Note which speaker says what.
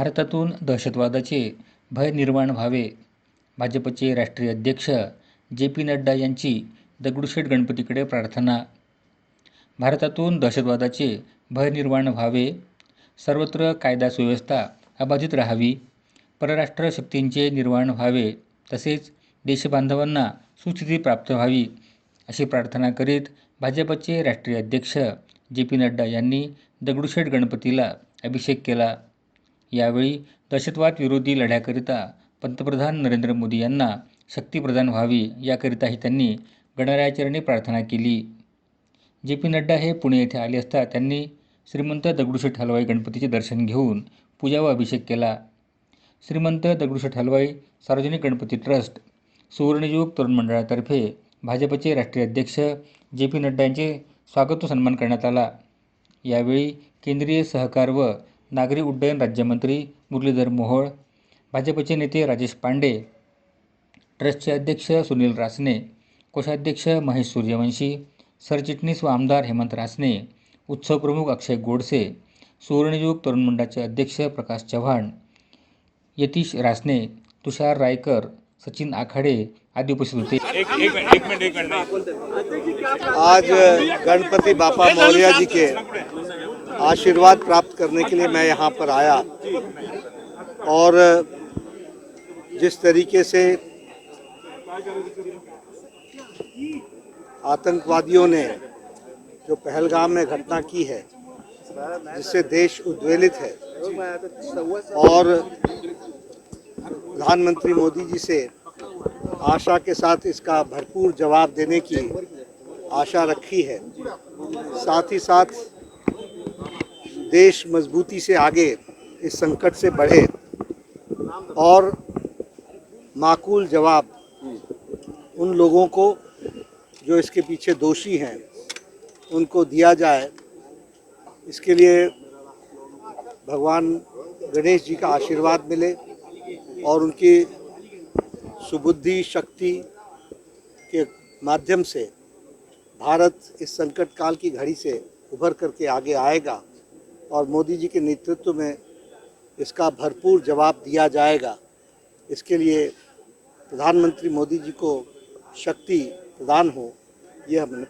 Speaker 1: भारतातून दहशतवादाचे भय निर्माण व्हावे. भाजपचे राष्ट्रीय अध्यक्ष जे पी नड्डा यांची दगडूशेठ गणपतीकडे प्रार्थना. भारतातून दहशतवादाचे भय निर्माण व्हावे. सर्वत्र कायदा सुव्यवस्था अबाधित राहावी. परराष्ट्र शक्तींचे निर्माण व्हावे. तसेच देशबांधवांना सुस्थिती प्राप्त व्हावी अशी प्रार्थना करीत भाजपचे राष्ट्रीय अध्यक्ष जे पी नड्डा यांनी दगडूशेठ गणपतीला अभिषेक केला. यावेळी दहशतवाद विरोधी लढ्याकरिता पंतप्रधान नरेंद्र मोदी यांना शक्तीप्रदान व्हावी याकरिताही त्यांनी गणरायाचरणी प्रार्थना केली. जे पी नड्डा हे पुणे येथे आले असता त्यांनी श्रीमंत दगडूशेठ हलवाई गणपतीचे दर्शन घेऊन पूजा व अभिषेक केला. श्रीमंत दगडूशेठ हलवाई सार्वजनिक गणपती ट्रस्ट सुवर्णयुग तरुण मंडळातर्फे भाजपचे राष्ट्रीय अध्यक्ष जे पी नड्डा यांचे स्वागत व सन्मान करण्यात आला. यावेळी केंद्रीय सहकार व नागरी उड्डयन राज्यमंत्री मुरलीधर मोहोळ भाजपचे नेते राजेश पांडे ट्रस्टचे अध्यक्ष सुनील रासने कोषाध्यक्ष महेश सूर्यवंशी सरचिटणीस व आमदार हेमंत रासने उत्सव प्रमुख अक्षय गोडसे सुवर्णयुग तरुण मंडळाचे अध्यक्ष प्रकाश चव्हाण यतीश रासने तुषार रायकर सचिन आखाडे आदी उपस्थित होते.
Speaker 2: आज गणपति बापा मौर्य जी के आशीर्वाद प्राप्त करने के लिए मैं यहाँ पर आया। और जिस तरीके से आतंकवादियों ने जो पहलगाम में घटना की है, जिससे देश उद्वेलित है, और प्रधानमंत्री मोदी जी से आशा के साथ इसका भरपूर जवाब देने की आशा रखी है, साथ ही साथ देश मजबूती से आगे, इस संकट से बढ़े। और माकूल जवाब उन लोगों को जो इसके पीछे दोषी हैं, उनको दिया जाए। इसके लिए भगवान गणेश जी का आशीर्वाद मिले और उनकी सुबुद्धि, शक्ति के माध्यम से भारत इस संकट काल की घड़ी से उभर करके आगे आएगा। और मोदी जी के नेतृत्व में इसका भरपूर जवाब दिया जाएगा। इसके लिए प्रधानमंत्री मोदी जी को शक्ति प्रदान हो, यह हमने